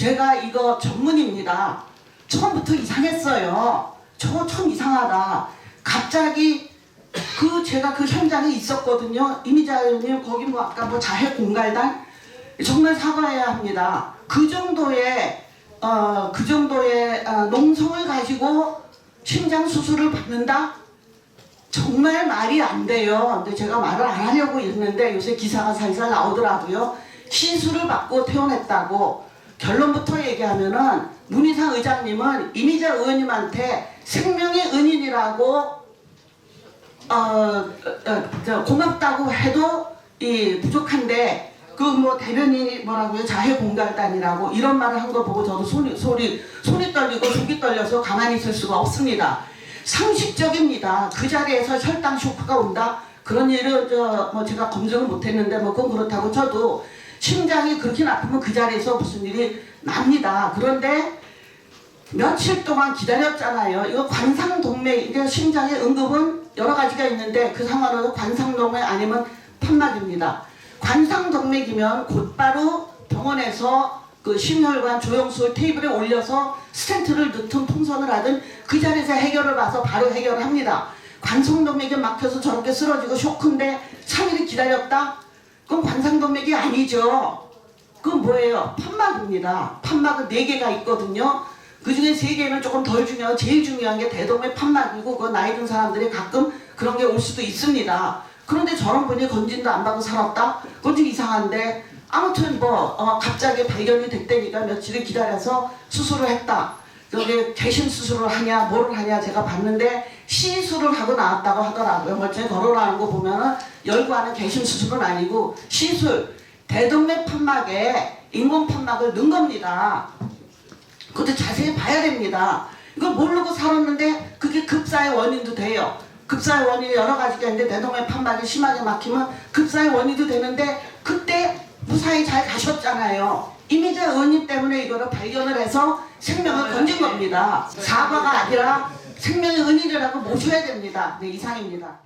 제가 이거 전문입니다. 처음부터 이상했어요. 저거 참 이상하다. 갑자기 그 제가 그 현장에 있었거든요. 이미자 의원님 거기 뭐 아까 뭐 자해 공갈단 정말 사과해야 합니다. 그 정도의 어, 그 정도의 어, 농성을 가지고 심장 수술을 받는다? 정말 말이 안 돼요. 근데 제가 말을 안 하려고 했는데 요새 기사가 살살 나오더라고요. 시술을 받고 퇴원했다고 결론부터 얘기하면은 문희상 의장님은 이미자 의원님한테 생명의 은인이라고 어, 어, 저 고맙다고 해도 이 부족한데 그뭐 대변인이 뭐라고요 자해 공갈단이라고 이런 말을 한 거 보고 저도 손이 손이 손이 떨리고 속이 떨려서 가만히 있을 수가 없습니다. 상식적입니다. 그 자리에서 혈당 쇼크가 온다 그런 일은 저뭐 제가 검증을 못했는데 뭐 그건 그렇다고 쳐도 심장이 그렇게 나쁘면 그 자리에서 무슨 일이 납니다. 그런데 며칠 동안 기다렸잖아요. 이거 관상동맥, 이게 심장의 응급은 여러 가지가 있는데 그 상황으로 관상동맥 아니면 판막입니다. 관상동맥이면 곧바로 병원에서 그 심혈관 조영수 테이블에 올려서 스텐트를 넣든 통선을 하든 그 자리에서 해결을 봐서 바로 해결을 합니다. 관성동맥이 막혀서 저렇게 쓰러지고 쇼크인데 3일을 기다렸다? 그건 관상동맥이 아니죠. 그건 뭐예요? 판막입니다. 판막은 4개가 있거든요. 그 중에 3개는 조금 덜 중요하고 제일 중요한 게 대동맥 판막이고 그 나이 든 사람들이 가끔 그런 게 올 수도 있습니다. 그런데 저런 분이 건진도 안 받고 살았다? 그건 좀 이상한데 아무튼 뭐 어, 갑자기 발견이 됐다니까 며칠을 기다려서 수술을 했다. 여기 개심 수술을 하냐 뭐를 하냐 제가 봤는데 시술을 하고 나왔다고 하더라고요. 멀쩡히 걸어나오는 거 보면은 열고 하는 개심 수술은 아니고 시술 대동맥 판막에 인공 판막을 넣은 겁니다. 그것도 자세히 봐야 됩니다. 이걸 모르고 살았는데 그게 급사의 원인도 돼요. 급사의 원인이 여러 가지가 있는데 대동맥 판막이 심하게 막히면 급사의 원인도 되는데 그때 무사히 잘 가셨잖아요. 이미자 의원님 때문에 이거를 발견을 해서 생명을 건진 겁니다. 사과가 아니라 생명의 은인이라고 모셔야 됩니다. 네, 이상입니다.